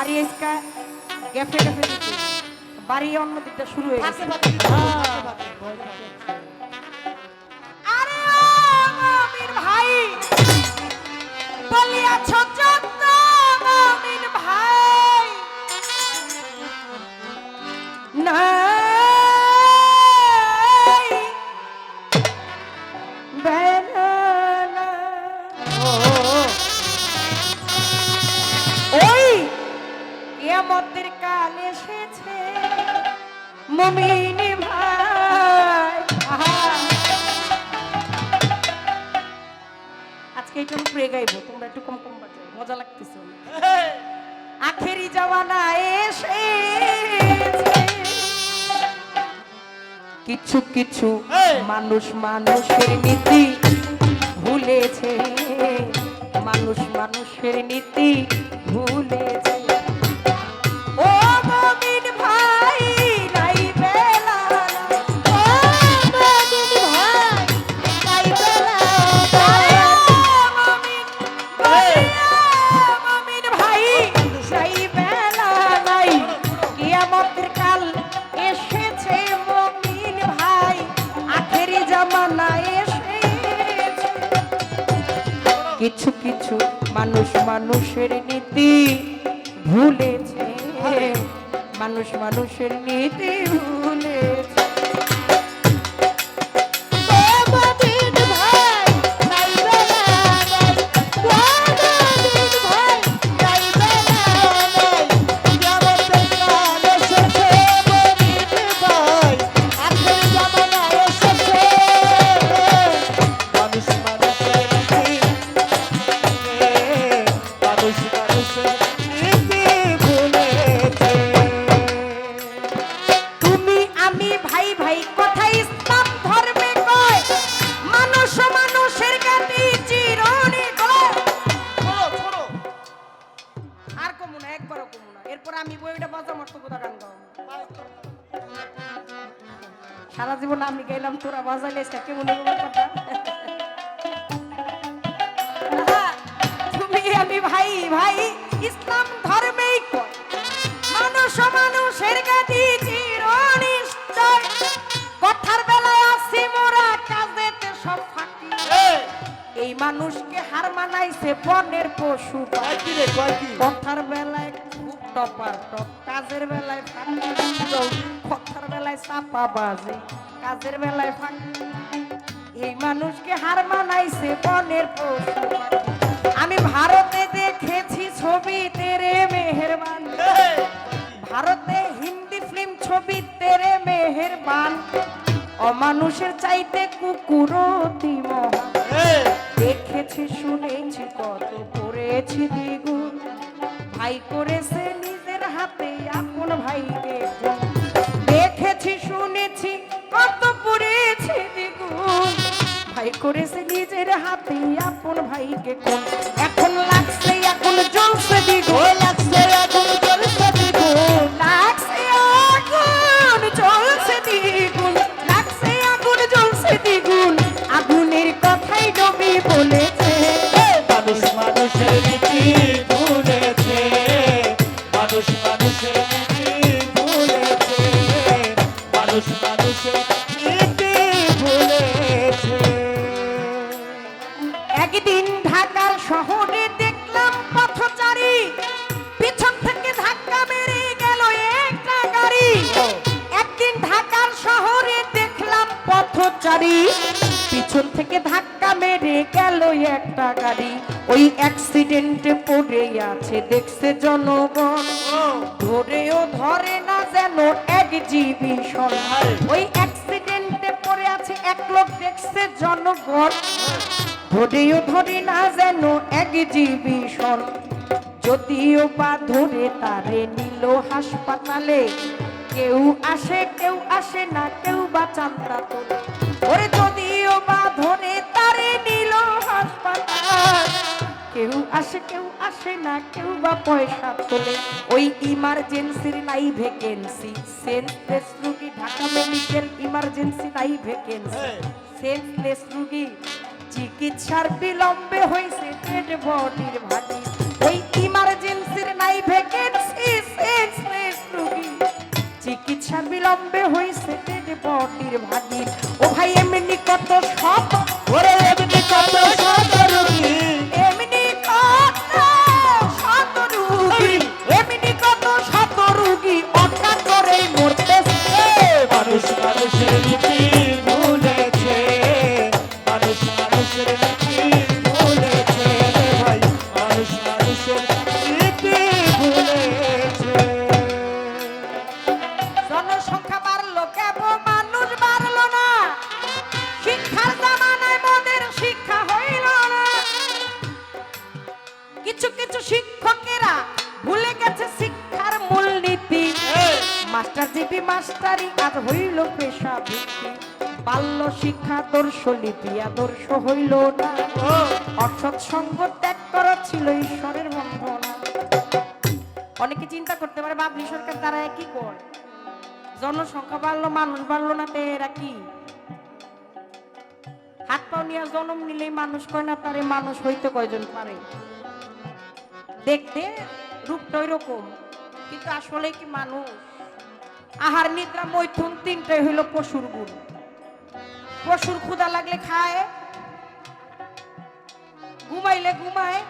বাড়ি এসকা গেফে গেফে দিতে। বাড়ি অন্য দিকটা শুরু হয়ে গেছে। আরে ও ভাই বলিয়া যত মুমিন ভাই। আজকে একটু উপরে গাইবো তোমরা একটু কম কম বাজাও মজা লাগতেছে আখেরি জমানা এসে কিছু কিছু মানুষ মানুষের নীতি ভুলেছে। মানুষ মানুষের নীতি ভুলেছে। মানুষ মানুষের নীতি ভুলেছে সারা জীবন আমি গেলাম তোরা বাজাইলে মনে কথা? তুমি আমি ভাই ভাই ইসলাম ধর্মেই মানুষ মানুষের চিরনিশ্চয় কথার বেলায় আসি মোরা কাজেতে সব ফাঁকি। এই! মানুষকে হার মানাইছে বনের পশু কথার বেলায় খুব টপার টপ কাজের বেলায় ফাঁকি। কথার বেলায় চাপা বাজে কাজের বেলায় ফাঁকি। এই মানুষকে হার মানাইছে বনের পশু আমি ভারতে দেখেছি ছবি তেরে মেহেরবান। ভারতে হিন্দি ফিল্ম ছবি তেরে মেহেরবান। অমানুষের চাইতে কুকুর অতি মহান দেখেছি শুনেছি কত করেছি দ্বিগুণ ভাই করেছে নিজের হাতে আপন ভাইকে খুন। শুনেছি কত পড়েছে দ্বিগুণ ভাই করেছে নিজের হাতে আপন ভাইকে এখন লাগছে এখন একদিন ঢাকার শহরে দেখলাম পথচারী। পিছন থেকে ধাক্কা মেরে গেল একটা গাড়ি। ওই অ্যাক্সিডেন্টে পড়ে আছে, দেখছে জনগণ। ধরেও ধরে না যেন এক্সিবিশন ওই অ্যাক্সিডেন্টে পড়ে আছে এক লোক, দেখছে জনগণ। ধরেও ধরে না যেন এক্সিবিশন যদিও বা ধরে তারে নিল হাসপাতালে কেউ আসে কেউ আসে না কেউ বা চান্দা তোলে। ওরে যদিও বা ধরে তারে নিল হাসপাতাল। কেউ আসে কেউ আসে না কেউ বা পয়সা তোলে। ওই ইমার্জেন্সির নাই ভ্যাকেন্সি। সেন্সলেস রুগী ঢাকা মেডিকেল ইমার্জেন্সি নাই ভ্যাকেন্সি। সেন্সলেস রুগী চিকিৎসার বিলম্বে হয়েছে ডেড বডির ভাগি। ওই ইমার্জেন্সির নাই ভ্যাকেন্সি চিকিৎসা বিলম্বে হইছে পটির ভাগি ও ভাই এমনি কত সব ওরে এমনি কত শত মাস্টার জিবি মাস্টারি আজ হইল পেশা ভিত্তি। বাল্য শিক্ষা আদর্শ লিপি আদর্শ হইল না। অসৎ সঙ্গ ত্যাগ করা ছিল ঈশ্বরের বন্ধনা। অনেকে চিন্তা করতে পারে বাবলি সরকার তারা কি করে। জনসংখ্যা বাড়লো, মানুষ বাড়লো না, তে এরা কি? হাত পাও নিয়ে জন্ম নিলেই মানুষ কয় না, তারে মানুষ হইতে কয়জন পারে? দেখতে রূপটা রকম কিন্তু আসলে কি মানুষ? আহার নিদ্রা মৈথুন তিনটাই হইল পশুর গুণ। পশুর ক্ষুধা লাগলে খায় ঘুমাইলে ঘুমায়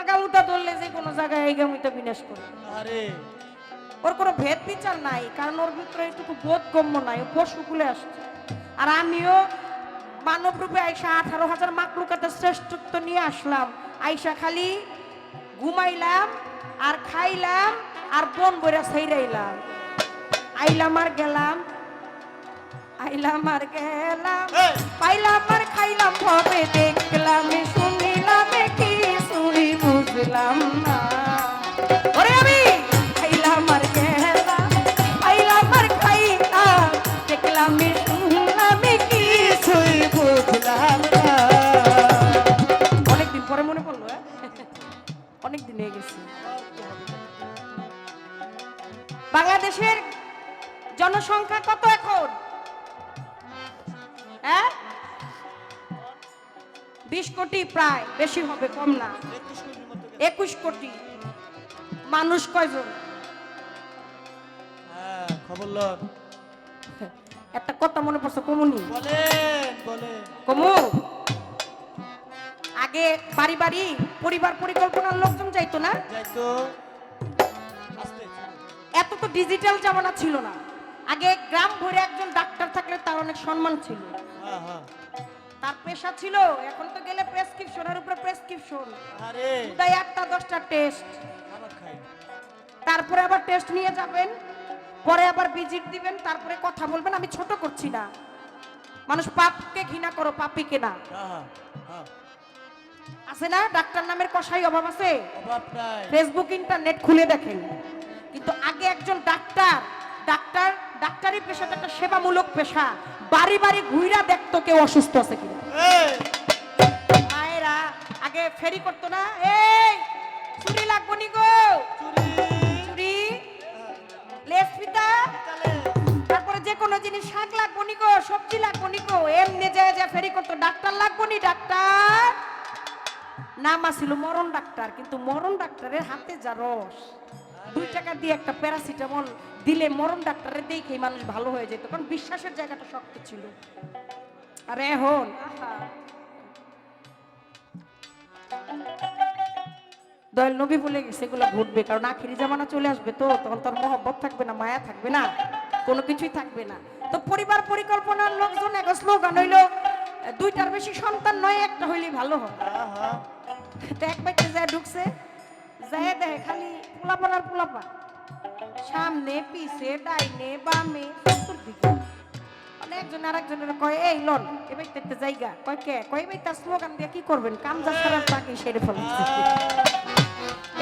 আগামুটা ধরলে যে কোনো জায়গায় এগামুটা বিনাশ করে। আরে। ওর কোনো ভেদ বিচার নাই কারণ ওর ভিতরে একটু বোধগম্য নাই ও পশুকুলে আসছে। আর আমিও মানব রূপে আইসা আঠারো হাজার মাকলুকাতে শ্রেষ্ঠত্ব নিয়ে আসলাম। আইসা খালি ঘুমাইলাম আর খাইলাম আর বন বইরা ছাইরাইলাম। আইলাম আর গেলাম আইলাম আর গেলাম! পাইলাম আর খাইলাম ভবে দেখলাম শুনিলাম কি শুনি বুঝলাম না কত এখন? হ্যাঁ? বিশ কোটি প্রায় বেশি হবে কম না। একুশ কোটি। মানুষ কয়জন? হ্যাঁ খবর একটা কথা মনে পড়ছে কমুনি। কমু। আগে বাড়ি বাড়ি পরিবার পরিকল্পনার লোকজন যাইতো না? এত তো ডিজিটাল জামানা ছিল না। আগে গ্রাম ভরে একজন ডাক্তার থাকলে তার অনেক সম্মান ছিল। হ্যাঁ হ্যাঁ। তার পেশা ছিল এখন তো গেলে প্রেসক্রিপশনের উপরে প্রেসক্রিপশন আরে। তাই একটা দশটা টেস্ট তারপরে আবার টেস্ট নিয়ে যাবেন পরে আবার ভিজিট দিবেন তারপরে কথা বলবেন আমি ছোট করছি না। মানুষ পাপকে ঘৃণা করো পাপিকে না। হ্যাঁ আছে না? ডাক্তার নামের কষাই অভাব আছে? অভাব নাই। ফেসবুক ইন্টারনেট খুলে দেখেন। কিন্তু আগে একজন ডাক্তার ডাক্তার ডাক্তারি পেশাটা একটা সেবামূলক পেশা। বাড়ি বাড়ি ঘুইরা দেখতো কেউ অসুস্থ আছে কিনা। মায়েরা আগে ফেরি করতো না? এই চুরি লাগবো নি গো। চুরি। লেস পিতা? তারপরে যে কোনো জিনিস শাক লাগবো নি গো সবজি লাগবো নি গো। এমনি যায় যা ফেরি করতো ডাক্তার লাগবো নি ডাক্তার? নাম আসিল মরণ ডাক্তার কিন্তু মরণ ডাক্তারের হাতে যা রস। দুই টাকা দিয়ে একটা প্যারাসিটামল দিলে মরণ ডাক্তারের দেখেই মানুষ ভালো হয়ে যেত কারণ বিশ্বাসের জায়গাটা শক্ত ছিল। আর এখন? দয়াল নবী বলে গেছে এগুলো ঘটবে কারণ আখিরি জামানা চলে আসবে তো তখন তার মহব্বত থাকবে না মায়া থাকবে না কোনো কিছুই থাকবে না। তো পরিবার পরিকল্পনার লোকজন এক স্লোগান হইল দুইটার বেশি সন্তান নয় একটা হইলেই ভালো হয়। তো এক যায় ঢুকছে যায় খালি পোলাপান আর সামনে, পিছে, ডাইনে, বামে একজন আর একজনের কয়, এই জায়গা। কয়, কে? কয় তার স্লোগান দিয়ে কি করবেন? ছাড়ার সেরে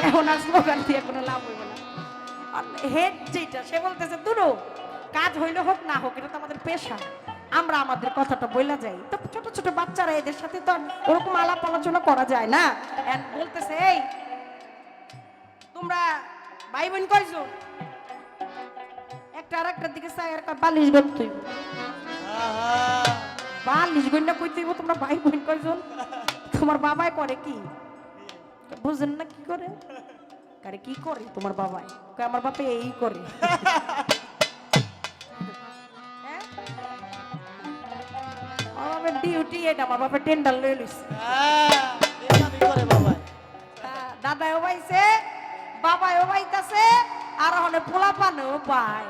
এখন আর স্লোগান দিয়ে কোনো লাভ না। হেড যেটা সে বলতেছে দুটো কাজ হইলে হোক, না হোক, এটা তো আমাদের পেশা। আমরা আমাদের কথাটা বইলা যাই। তো ছোট ছোট বাচ্চারা এদের সাথে তো ওরকম আলাপ আলোচনা করা যায় না। বলতেছে, এই তোমরা ভাই বোন কয়জন? একটা আর একটার দিকে চাই আর বালিশ গণ তুই বালিশ গন্যা কই তুইব তোমরা ভাই বোন কয়জন? তোমার বাবাই করে কি? বুঝেন না কি করে? আরে কি করে তোমার বাবাই? কয় আমার বাপে এই করে। হ্যাঁ? আমার ডিউটি এটা আমার বাপের টেন্ডার লয়ে লইছে। হ্যাঁ, এরকমই করে বাবা দাদাও পাইতাছে আর হনে পোলা পানেও পায়।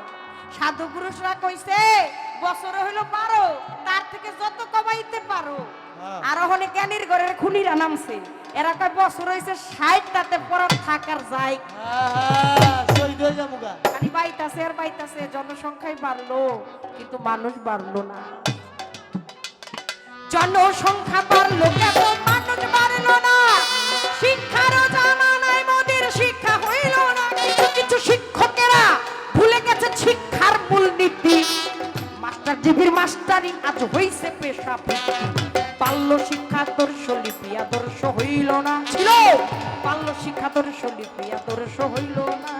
সাধু পুরুষরা কইছে বছর হইল পারো তার থেকে যত কমাইতে পারো। হ্যাঁ। আর হনে জ্ঞানীর ঘরের খুনিরা নামছে। এরা কয় বছর হইছে ষাট তাতে পর থাকার যাই হ্যাঁ, হয়ে খালি বাইতাছে আর বাইতাছে জনসংখ্যাই বাড়লো কিন্তু মানুষ বাড়লো না। জনসংখ্যা বাড়লো কেন? মানুষ বাড়লো না। শিক্ষারও জানা মূলনীতি মাস্টার জিবির মাস্টারি আজ হইছে পেশা পাল্য শিক্ষা আদর্শ লিপি আদর্শ হইল না। ছিল। পাল্য শিক্ষা আদর্শ লিপি আদর্শ হইল না।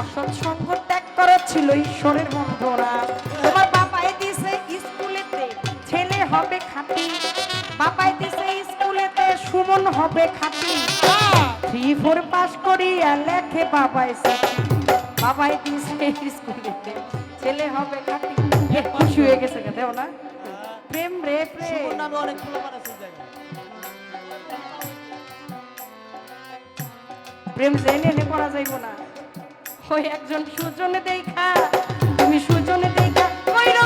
অসৎ সঙ্গ ত্যাগ করা ছিল ঈশ্বরের বন্ধনা তোমার বাবাই দিছে স্কুলেতে ছেলে হবে খাতি বাবাই দিছে স্কুলেতে সুমন হবে খাতি থ্রি ফোর পাস করিয়া লেখে বাবাই বাবাই দিছে স্কুলেতে। ছেলে হবে খুশি হয়ে গেছে দেও না। প্রেম রে প্রেম। নামে অনেক প্রেম জেনে নে করা যাইব না। ওই একজন সুজনে দেখা তুমি সুজনে দেখা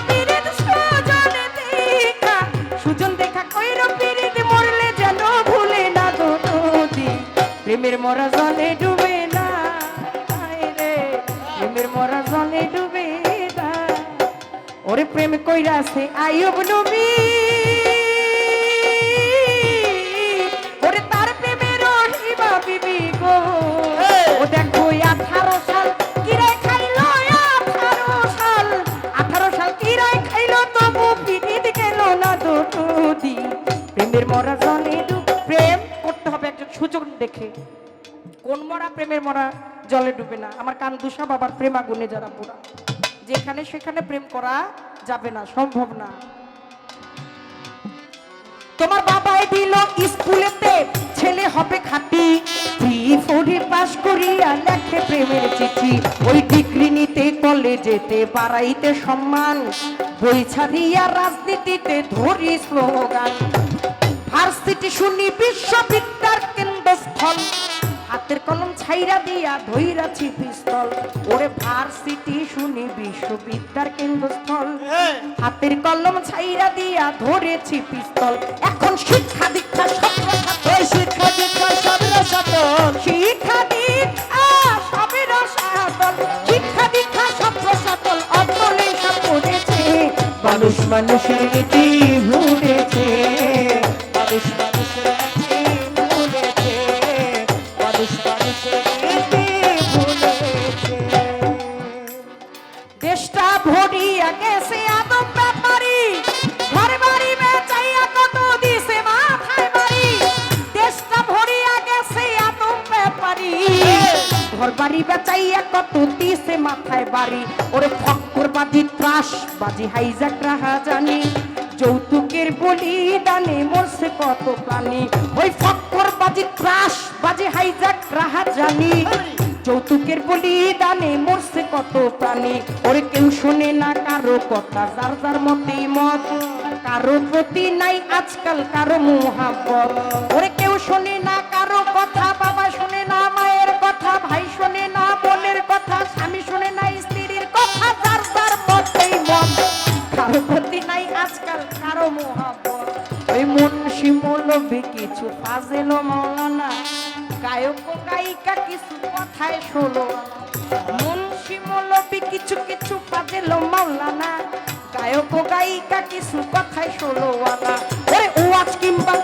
পিরিত সুজনে দেখা। সুজন দেখা পিরিত মরলে যেন ভুলে না তো প্রেমের মরা জলে ওরে প্রেম কইরাছে আইব নবী। ওরে তার প্রেমের হিবা বিবি গো। ও দেখো আঠারো সাল খাইলো সাল? সাল তবু গেল না দুটো। দি প্রেমের মরা জলে প্রেম করতে হবে একজন সুযোগ দেখে। কোন মরা প্রেমের মরা জলে ডুবে না? আমার কান দুষা বাবার প্রেম আগুনে যারা পোড়া যেখানে সেখানে প্রেম করা যাবে না, সম্ভব না। তোমার বাবাই দিল স্কুলেতে, ছেলে হবে ফোরে পাস করিয়া লেখে প্রেমের চিঠি। ওই ডিগ্রি নিতে বাড়াইতে সম্মান। বই ছাড়িয়া রাজনীতিতে ধরি স্লোগান। ভার্সিটি শুনি বিশ্ববিদ্যার কেন্দ্রস্থল। হাতের কলম ছাইরা দিয়া ধইরাছি পিস্তল। ওরে ভার্সিটি শুনি বিশ্ববিদ্যার কেন্দ্রস্থল। হাতের কলম ছাইরা দিয়া ধরেছি পিস্তল। এখন শিক্ষা দীক্ষা শিক্ষা দীক্ষা শিক্ষা দীক্ষা শিক্ষা দীক্ষা সত্য সাতল অতলে সব মানুষ মানুষের ভরিয়া গেছে আদম ঘর বাড়ি বেচাইয়া কত দিছে মাথায় মাথায় বাড়ি। ওরে ফক্কর বাজি ত্রাস, বাজি রাহা জানি। যৌতুকের বলি দানে মরছে কত প্রাণী। ওই ফক্কর বাজি ত্রাস, বাজি হাইজাক রাহা জানি। যৌতুকের বলি দানে মরছে কত প্রাণী। ওরে কেউ শোনে না কারও কথা, যার যার মতেই মত। কারও প্রতি নাই আজকাল কারও মোহাব্বত। ওরে কেউ শোনে না কারও কথা, বাবা শোনে না মায়ের কথা, ভাই শোনে না বোনের কথা, স্বামী শোনে না স্ত্রীর কথা, যার যার মতেই মত। কারও প্রতি নাই আজকাল কারও মোহাব্বত। ওই মুন্সি মৌলবী কিছু ফাজেল মৌলানা গায়ক গায়িকা কিছু কথায় শোলো মুন্সি মৌলবী কিছু কিছু ফাজেল মাওলানা। গায়ক গায়িকা কিছু কথায় শোলো আলা। ওরে ওয়াজ কিংবা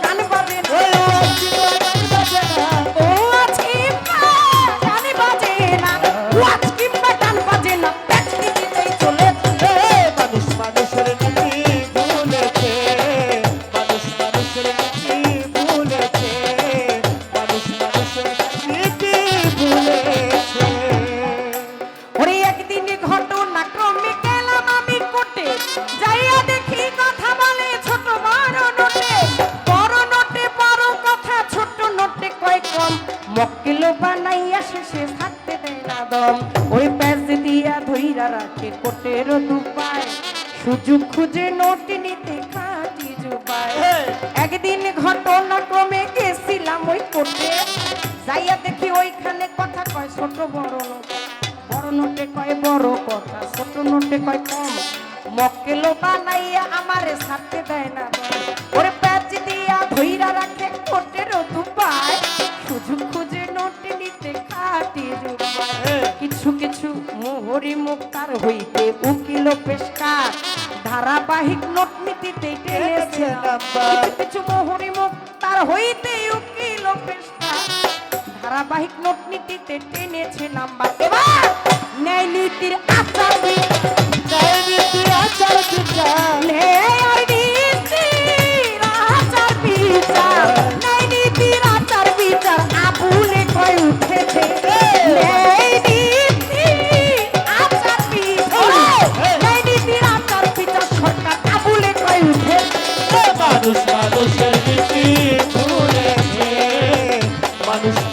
দিয়া ধইরা কোটের দুপায়। সুযোগ খুঁজে নোট নিতে খাটি জুপায় একদিন ঘটনা ক্রমে গেছিলাম ওই কোটে। যাইয়া দেখি ওইখানে কথা কয় ছোট বড় নোট বড় নোটে কয় বড় কথা ছোট নোটে কয় কম। মক্কেলো বানাইয়া আমারে ছাড়তে দেয় না। ওরে প্যাচ দিয়া ধইরা রাখে মোহরি মুক্তার হইতে উকিল পেশকার। ধারাবাহিক নোট নীতিতে টেনেছে কিছু হরি মুক্তার হইতে উকিল পেশকার। ধারাবাহিক নোট নীতিতে টেনেছে নাম্বার। এবার ন্যায় নীতির আচার ন্যায় নীতির আচার মানুষ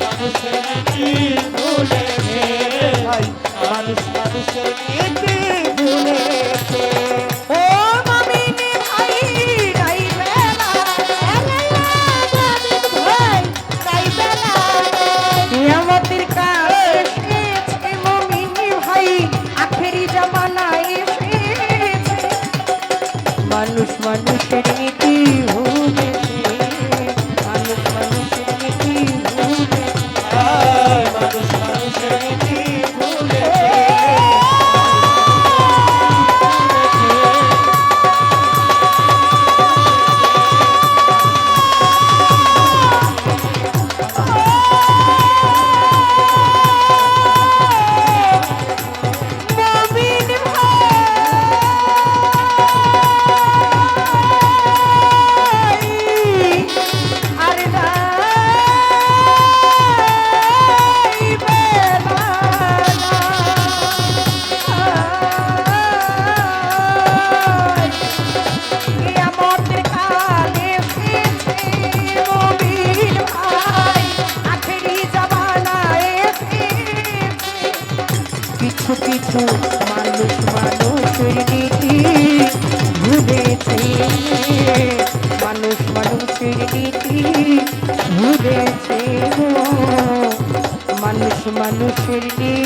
মানুষের নীতি